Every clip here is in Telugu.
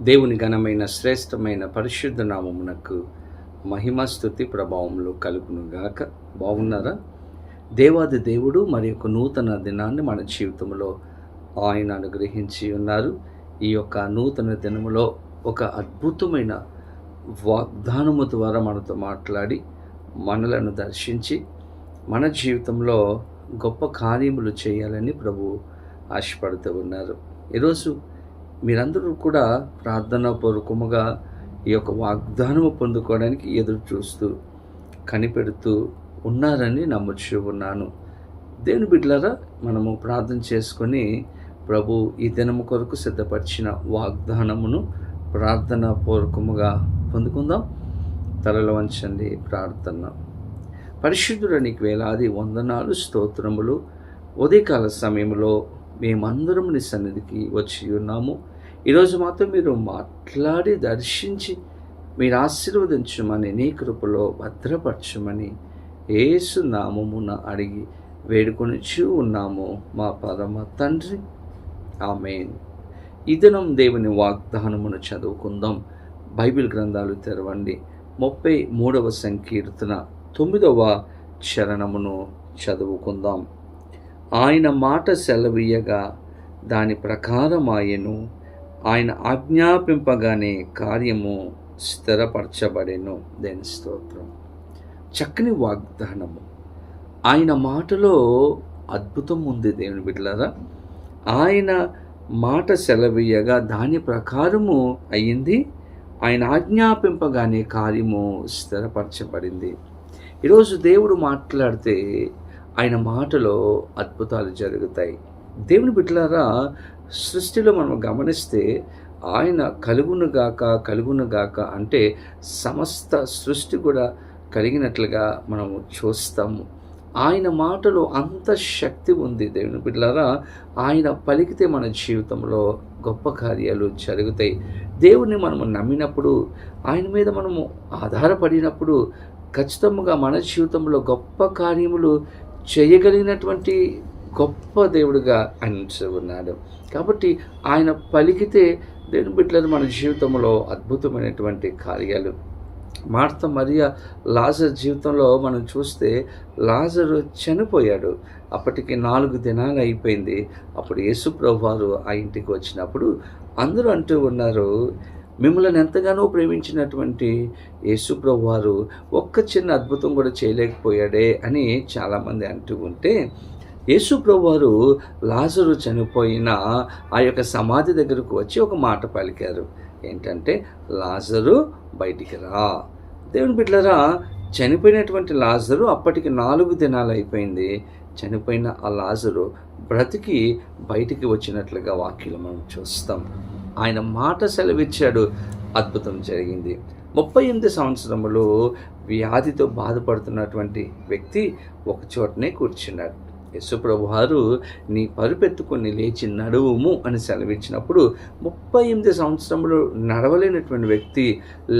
దేవుని ఘనమైన శ్రేష్టమైన పరిశుద్ధ నామమునకు మహిమ స్థుతి ప్రభావములు కలుగునుగాక బాగున్నారా? దేవాది దేవుడు మరి యొక్క నూతన దినాన్ని మన జీవితంలో ఆయన అనుగ్రహించి ఉన్నారు. ఈ యొక్క నూతన దినములో ఒక అద్భుతమైన వాగ్దానము ద్వారా మనతో మాట్లాడి మనలను దర్శించి మన జీవితంలో గొప్ప కార్యములు చేయాలని ప్రభు ఆశపడుతూ ఉన్నారు. ఈరోజు మీరందరూ కూడా ప్రార్థనా పూర్వకముగా ఈ యొక్క వాగ్దానము పొందుకోవడానికి ఎదురు చూస్తూ కనిపెడుతూ ఉన్నారని నమ్ముచూ ఉన్నాను. దేవుని బిడ్డలారా మనము ప్రార్థన చేసుకొని ప్రభు ఈ దినము కొరకు సిద్ధపరిచిన వాగ్దానమును ప్రార్థనా పూర్వకముగా పొందుకుందాం. తలలో వంచండి ప్రార్థన. పరిశుద్ధుడు నీకు వేలాది వందనాలు స్తోత్రములు. ఉదయకాల సమయంలో మేమందరం నీ సన్నిధికి వచ్చి ఉన్నాము. ఈరోజు మాత్రం మీరు మాట్లాడి దర్శించి మీరు ఆశీర్వదించమని నీ కృపలో భద్రపరచమని ఏసు నామమున అడిగి వేడుకొని ఉన్నాము మా పరమ తండ్రి. ఆమెన్. ఇదనం దేవుని వాగ్దానమును చదువుకుందాం. బైబిల్ గ్రంథాలు తెరవండి. ముప్పై మూడవ సంకీర్తన తొమ్మిదవ చరణమును చదువుకుందాం. ఆయన మాట సెలవీయగా దాని ప్రకారం ఆయను ఆయన ఆజ్ఞాపింపగానే కార్యము స్థిరపరచబడెను. దేని స్తోత్రం. చక్కని వాగ్దానము. ఆయన మాటలో అద్భుతం ఉంది దేవుని బిడ్డలారా. ఆయన మాట సెలవీయగా దాని ప్రకారము అయ్యింది. ఆయన ఆజ్ఞాపింపగానే కార్యము స్థిరపరచబడింది. ఈరోజు దేవుడు మాట్లాడితే ఆయన మాటలో అద్భుతాలు జరుగుతాయి. దేవుని బిడ్డలారా సృష్టిలో మనం గమనిస్తే ఆయన కలుగునుగాక కలుగునుగాక అంటే సమస్త సృష్టి కూడా కలిగినట్లుగా మనము చూస్తాము. ఆయన మాటలో అంత శక్తి ఉంది దేవుని బిడ్డలారా ఆయన పలికితే మన జీవితంలో గొప్ప కార్యాలు జరుగుతాయి. దేవుణ్ణి మనము నమ్మినప్పుడు ఆయన మీద మనము ఆధారపడినప్పుడు ఖచ్చితంగా మన జీవితంలో గొప్ప కార్యములు చేయగలిగినటువంటి గొప్ప దేవుడిగా ఆయన ఉన్నాడు. కాబట్టి ఆయన పలికితే దేవుని బిడ్డలను మన జీవితంలో అద్భుతమైనటువంటి కార్యాలు. మార్త మరియా లాజర్ జీవితంలో మనం చూస్తే లాజరు చనిపోయాడు. అప్పటికి నాలుగు దినాలు అయిపోయింది. అప్పుడు యేసుప్రభు వారు ఆ ఇంటికి వచ్చినప్పుడు అందరూ అంటూ ఉన్నారు మిమ్మల్ని ఎంతగానో ప్రేమించినటువంటి యేసుప్రభు వారు ఒక్క చిన్న అద్భుతం కూడా చేయలేకపోయాడే అని చాలామంది అంటూ ఉంటే యేసుప్రభు వారు లాజరు చనిపోయిన ఆ యొక్క సమాధి దగ్గరకు వచ్చి ఒక మాట పలికారు. ఏంటంటే లాజరు బయటికి రా. దేవుని బిడ్డలరా చనిపోయినటువంటి లాజరు అప్పటికి నాలుగు దినాలు అయిపోయింది. చనిపోయిన ఆ లాజరు బ్రతికి బయటికి వచ్చినట్లుగా వాక్యలు మనం చూస్తాం. ఆయన మాట సెలవిచ్చాడు. అద్భుతం జరిగింది. ముప్పై ఎనిమిది సంవత్సరములు వ్యాధితో బాధపడుతున్నటువంటి వ్యక్తి ఒక చోటనే కూర్చున్నాడు. యశుప్రభు వారు నీ పరుపెత్తుకొని లేచి నడువుము అని సెలవిచ్చినప్పుడు ముప్పై ఎనిమిది సంవత్సరములు నడవలేనటువంటి వ్యక్తి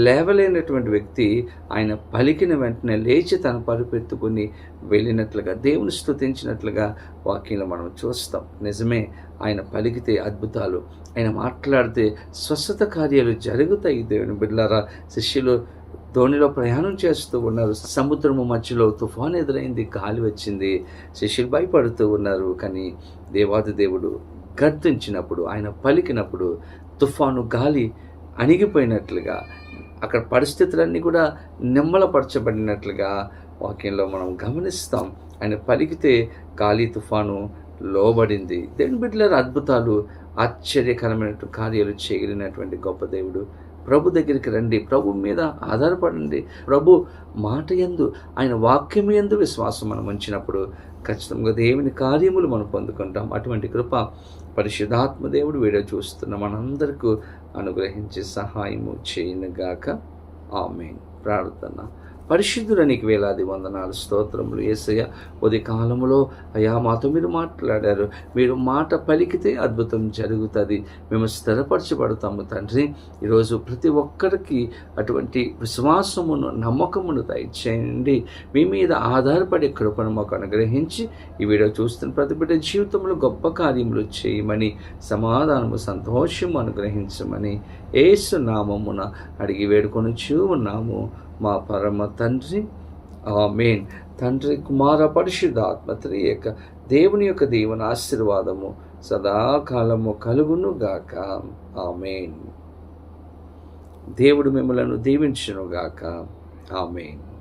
లేవలేనటువంటి వ్యక్తి ఆయన పలికిన వెంటనే లేచి తన పరుపెత్తుకొని వెళ్ళినట్లుగా దేవుని స్తుతించినట్లుగా వాక్యంలో మనం చూస్తాం. నిజమే ఆయన పలికితే అద్భుతాలు ఆయన మాట్లాడితే స్వస్థత కార్యాలు జరుగుతాయి దేవుని బిడ్డలారా. శిష్యులు దోణిలో ప్రయాణం చేస్తూ ఉన్నారు. సముద్రము మధ్యలో తుఫాన్ ఎదురైంది గాలి వచ్చింది శిష్యులు భయపడుతూ ఉన్నారు. కానీ దేవాది దేవుడు గర్తించినప్పుడు ఆయన పలికినప్పుడు తుఫాను గాలి అణిగిపోయినట్లుగా అక్కడ పరిస్థితులన్నీ కూడా నిమ్మలపరచబడినట్లుగా వాక్యంలో మనం గమనిస్తాం. ఆయన పలికితే గాలి తుఫాను లోబడింది. దేని బిడ్డల అద్భుతాలు ఆశ్చర్యకరమైనటువంటి కార్యాలు చేయగలిగినటువంటి గొప్ప దేవుడు ప్రభు దగ్గరికి రండి. ప్రభు మీద ఆధారపడండి. ప్రభు మాట ఎందు ఆయన వాక్యం ఎందు విశ్వాసం మనం ఉంచినప్పుడు ఖచ్చితంగా దేవుని కార్యములు మనం పొందుకుంటాం. అటువంటి కృప పరిశుధాత్మ దేవుడు వీడియో చూస్తున్న మనందరికీ అనుగ్రహించి సహాయము చేయనుగాక. ఆమె ప్రార్థన. పరిశుద్ధులనికి వేలాది వందనాలు స్తోత్రములు. ఏసయ్య ఉదయ కాలంలో అయ్యా మాతో మీరు మాట్లాడారు. మీరు మాట పలికితే అద్భుతం జరుగుతుంది. మేము స్థిరపరచబడతాము తండ్రి. ఈరోజు ప్రతి ఒక్కరికి అటువంటి విశ్వాసమును నమ్మకమును దయచేయండి. మీ మీద ఆధారపడే కృపను మాకు అనుగ్రహించి ఈ వీడియో చూస్తున్న ప్రతి బిడ్డ జీవితంలో గొప్ప కార్యములు చేయమని సమాధానము సంతోషము అనుగ్రహించమని ఏసు నామమున అడిగి వేడుకొని ఉన్నాము. మా పరమ తండ్రి. ఆమేన్. తండ్రి కుమార పరిశుద్ధ ఆత్మత్రి యొక్క దేవుని యొక్క దేవుని ఆశీర్వాదము సదాకాలము కలుగును గాక. ఆమెన్. దేవుడు మిమ్మలను దీవించునుగాక ఆమెన్.